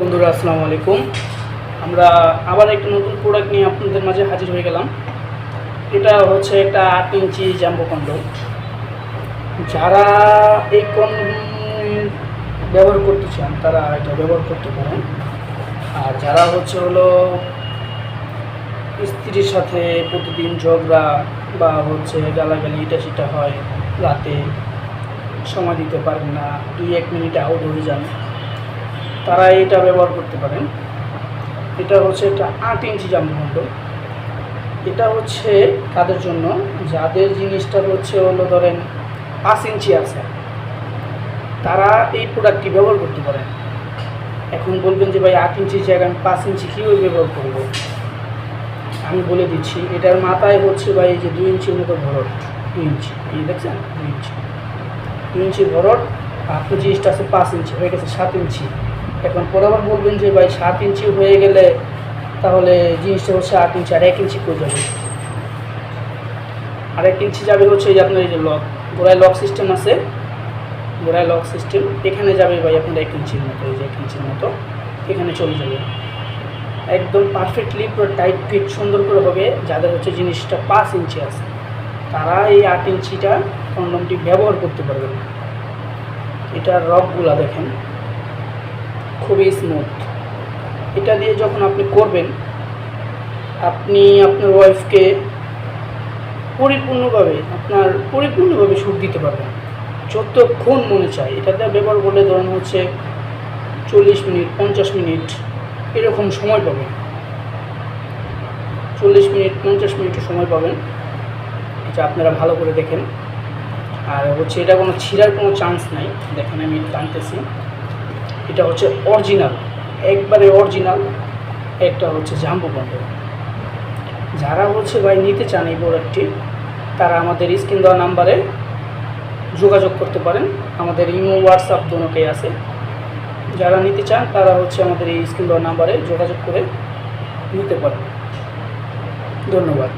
বন্ধুরা, আসসালামু আলাইকুম। আমরা আবার একটা নতুন প্রোডাক্ট নিয়ে আপনাদের মাঝে হাজির হয়ে গেলাম। এটা হচ্ছে একটা আট ইঞ্চি জাম্বো কন্ডম যারা এই কন্ডম ব্যবহার করতে চান, তারা এটা ব্যবহার করতে পারেন। আর যারা হচ্ছে হলো স্ত্রীর সাথে প্রতিদিন ঝগড়া বা হচ্ছে গালাগালি এটা সেটা হয়, রাতে সময় দিতে পারেন না দুই এক মিনিট আউট হয়ে যান তারা এটা ব্যবহার করতে পারেন। এটা হচ্ছে একটা আট ইঞ্চি জামবন্ড এটা হচ্ছে তাদের জন্য, যাদের জিনিসটা হচ্ছে হলো ধরেন পাঁচ ইঞ্চি আছে, তারা এই প্রোডাক্টটি ব্যবহার করতে পারেন। এখন বলবেন যে, ভাই, আট ইঞ্চি জায়গায় আমি পাঁচ ইঞ্চি কীভাবে ব্যবহার করব? আমি বলে দিচ্ছি, এটার মাথায় হচ্ছে, ভাই, এই যে দুই ইঞ্চির মতো ভরট দুই ইঞ্চি, এই দেখছেন? দুই ইঞ্চি। দুই ইঞ্চি ভরট আপনি জিনিসটা আছে পাঁচ ইঞ্চি, হয়ে গেছে সাত ইঞ্চি। এখন পরে আবার বলবেন যে ভাই সাত ইঞ্চি হয়ে গেলে তাহলে জিনিসটা হচ্ছে আট ইঞ্চি আর এক ইঞ্চি করে যাবে? আর এক ইঞ্চি যাবে হচ্ছে যে আপনার এই যে লক, গোড়ায় লক সিস্টেম আছে। গোড়ায় লক সিস্টেম, এখানে যাবে ভাই আপনার এক ইঞ্চির মতো, এই যে এক ইঞ্চির মতো, এখানে চলে যাবে। একদম পারফেক্টলি পুরো টাইট ফিট সুন্দর করে হবে, যাদের হচ্ছে জিনিসটা পাঁচ ইঞ্চি আছে, তারা এই আট ইঞ্চিটা কন্ডমটি ব্যবহার করতে পারবেন। এটার রকগুলা দেখেন। খুবই স্মুথ এটা দিয়ে যখন আপনি করবেন, আপনি আপনার ওয়াইফকে পরিপূর্ণভাবে, আপনার পরিপূর্ণভাবে সুখ দিতে পারবেন। যতক্ষণ মনে চায়। এটাতে ব্যবহার করলে ধরুন হচ্ছে চল্লিশ মিনিট, পঞ্চাশ মিনিট এরকম সময় পাবেন। চল্লিশ মিনিট, পঞ্চাশ মিনিট সময় পাবেন। এটা আপনারা ভালো করে দেখেন। আর হচ্ছে এটা কোনো ছিঁড়ার কোনো চান্স নাই। দেখেন আমি টানতেছি। এটা হচ্ছে অরিজিনাল একবারে অরিজিনাল একটা হচ্ছে জাম্বু বন্ধ যারা হচ্ছে ভাই নিতে চান এই প্রোডাক্টটি তারা আমাদের স্ক্রিন দেওয়া নাম্বারে যোগাযোগ করতে পারেন। আমাদের ইমো, হোয়াটসঅ্যাপ দুটোকেই আছে। যারা নিতে চান, তারা হচ্ছে আমাদের এই স্ক্রিন দেওয়া নাম্বারে যোগাযোগ করে নিতে পারেন। ধন্যবাদ।